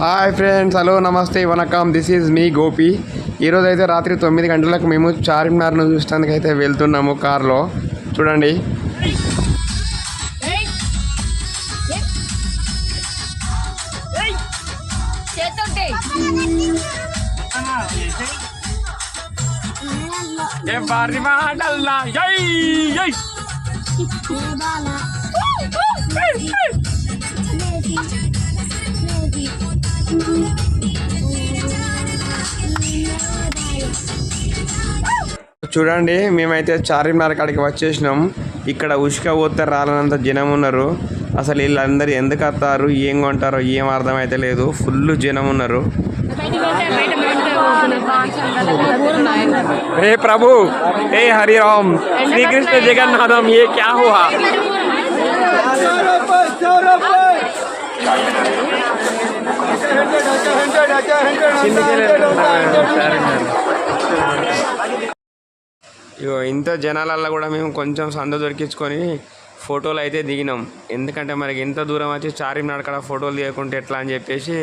Hi friends hello నమస్తే వనకం this is me Gopi ఈరోజు అయితే రాత్రి తొమ్మిది గంటలకు మేము చార్మినార్ను చూడటానికి అయితే వెళ్తున్నాము కార్లో. చూడండి. చేతుంటే చూడండి మేమైతే చార్మినార్ కాడికి వచ్చేసినాం ఇక్కడ ఉష్క పోతే రాలనంత జనం ఉన్నారు అసలు వీళ్ళందరూ ఎందుకు వస్తారు ఏం కొంటారో ఏం అర్థమైతే లేదు ఫుల్ జనం ఉన్నారు రే ప్రభు ఏ హరిరామ్ శ్రీకృష్ణ జగన్నాథం ఏ క్యా ఇంత జనాలల్లో కూడా మేము కొంచెం సంద దొరికించుకొని ఫోటోలు అయితే దిగినాం ఎందుకంటే మనకి ఇంత దూరం వచ్చి చార్మినార్ కాడ ఫోటోలు తీయకుంటే ఎట్లా అని చెప్పేసి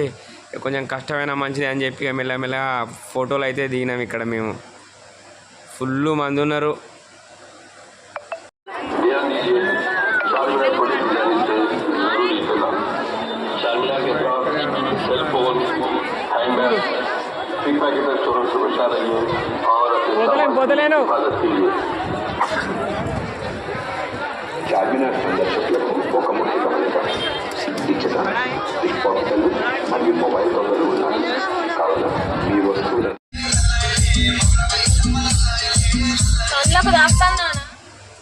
కొంచెం కష్టమైన మంచిది అని చెప్పి ఇక మెల్లమెల్లగా ఫోటోలు అయితే దిగినాం ఇక్కడ మేము ఫుల్ మంది ఉన్నారు चार्मिनार के पास cell phone handbag pickpocket में चोरों से बचा रही है और వదలేను వదలేను చార్మినార్ సందర్శకులకు ఒక ముఖ్య మరియు మొబైల్ ఉన్నాయి మీ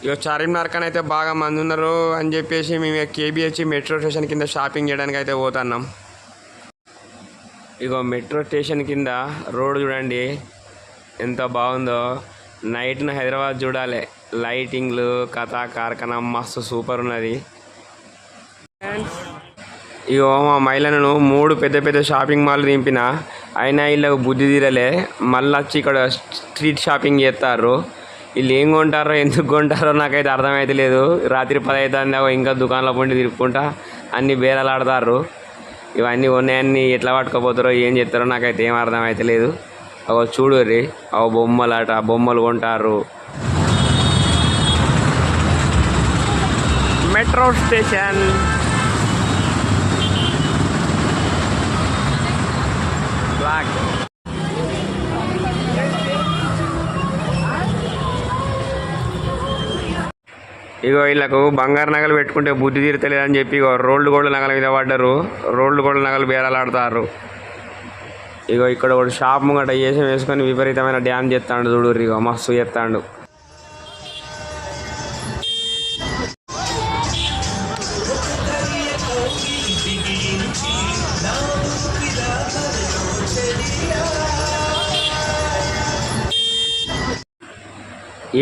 ఇక చార్మినార్ అయితే బాగా మంది ఉన్నారు అని చెప్పేసి మేము కేబీహెచ్ మెట్రో స్టేషన్ కింద షాపింగ్ చేయడానికి అయితే పోతున్నాం. ఇగో మెట్రో స్టేషన్ కింద రోడ్ చూడండి. ఎంత బాగుందో. నైట్న హైదరాబాద్ చూడాలి. లైటింగ్లు కథ కార్ఖానా మస్తు సూపర్ ఉన్నది. ఇగో మా మహిళలను మూడు పెద్ద పెద్ద షాపింగ్ మాల్ దింపిన. అయినా వీళ్ళకు బుద్ధి తీరలే. మళ్ళీ వచ్చి ఇక్కడ స్ట్రీట్ షాపింగ్ చేస్తారు. వీళ్ళు ఏం కొంటారో ఎందుకు కొంటారో నాకైతే అర్థమైతే లేదు. రాత్రి పదైతుంది ఇంకా దుకాణంలో పండి తిరుక్కుంటా అన్ని బేరాలు ఆడతారు. ఇవన్నీ ఉన్నాయన్నీ ఎట్లా పట్టుకోపోతారో ఏం చేస్తారో నాకైతే ఏం అర్థమైతే లేదు. అవ చూడు రీ అవ బొమ్మలు అట బొమ్మలు కొంటారు. Metro station. బ్లాక్ ఇగో వీళ్ళకు బంగారు నగలు పెట్టుకుంటే బుద్ధి తీరతలేదని చెప్పి ఇగో రోడ్లు గోల్డ్ నగల మీద పడ్డారు. రోడ్లు గోల్డ్ నగలు బేరాలు ఆడతారు. ఇగో ఇక్కడ ఒకటి షాప్ ముంగట వేసం వేసుకొని విపరీతమైన డ్యామ్ చేస్తాడు చూడు ఇగో మస్తు చేస్తాడు.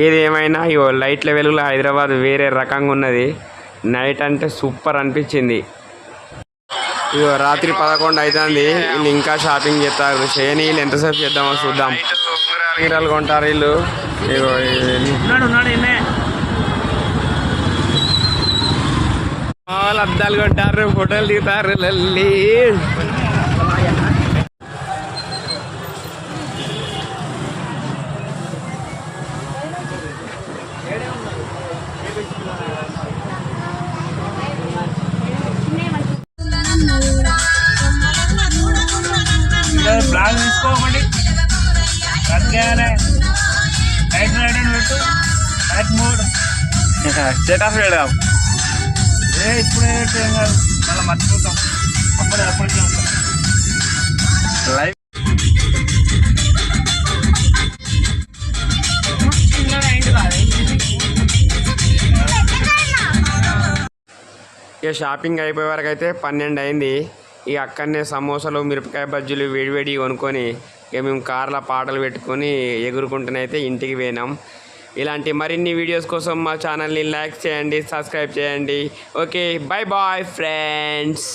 ఏది ఏమైనా ఇగో లైట్ల వెలుగులో హైదరాబాద్ వేరే రకంగా ఉన్నది. నైట్ అంటే సూపర్ అనిపించింది. ఇగో రాత్రి పదకొండు అవుతుంది వీళ్ళు ఇంకా షాపింగ్ చేస్తారు. చేయని వీళ్ళు ఎంతసేపు చేద్దామో చూద్దాం. మీరాలు కొంటారు వీళ్ళు. ఇగో. వాళ్ళు అద్దాలు కొంటారు ఫోటోలు దిగుతారు లల్లి. తీసుకోమండి రైట్ పెట్టు. మోడ్. పెడదాం ఏ ఇప్పుడే పెట్టు ఏం కాదు. మళ్ళీ మర్చిపోతాం. అప్పుడే అప్పటికే ఉంటాం. లైవ్ ఇక షాపింగ్ అయిపోయే వరకు అయితే పన్నెండు అయింది. ఇక అక్కడనే సమోసాలు మిరపకాయ బజ్జీలు వేడివేడి కొనుక్కొని ఇక మేము కార్లో పాటలు పెట్టుకొని ఎగురుకుంటూనైతే ఇంటికి పోయినాం. ఇలాంటి మరిన్ని వీడియోస్ కోసం మా ఛానల్ని లైక్ చేయండి సబ్స్క్రైబ్ చేయండి. Okay bye bye friends.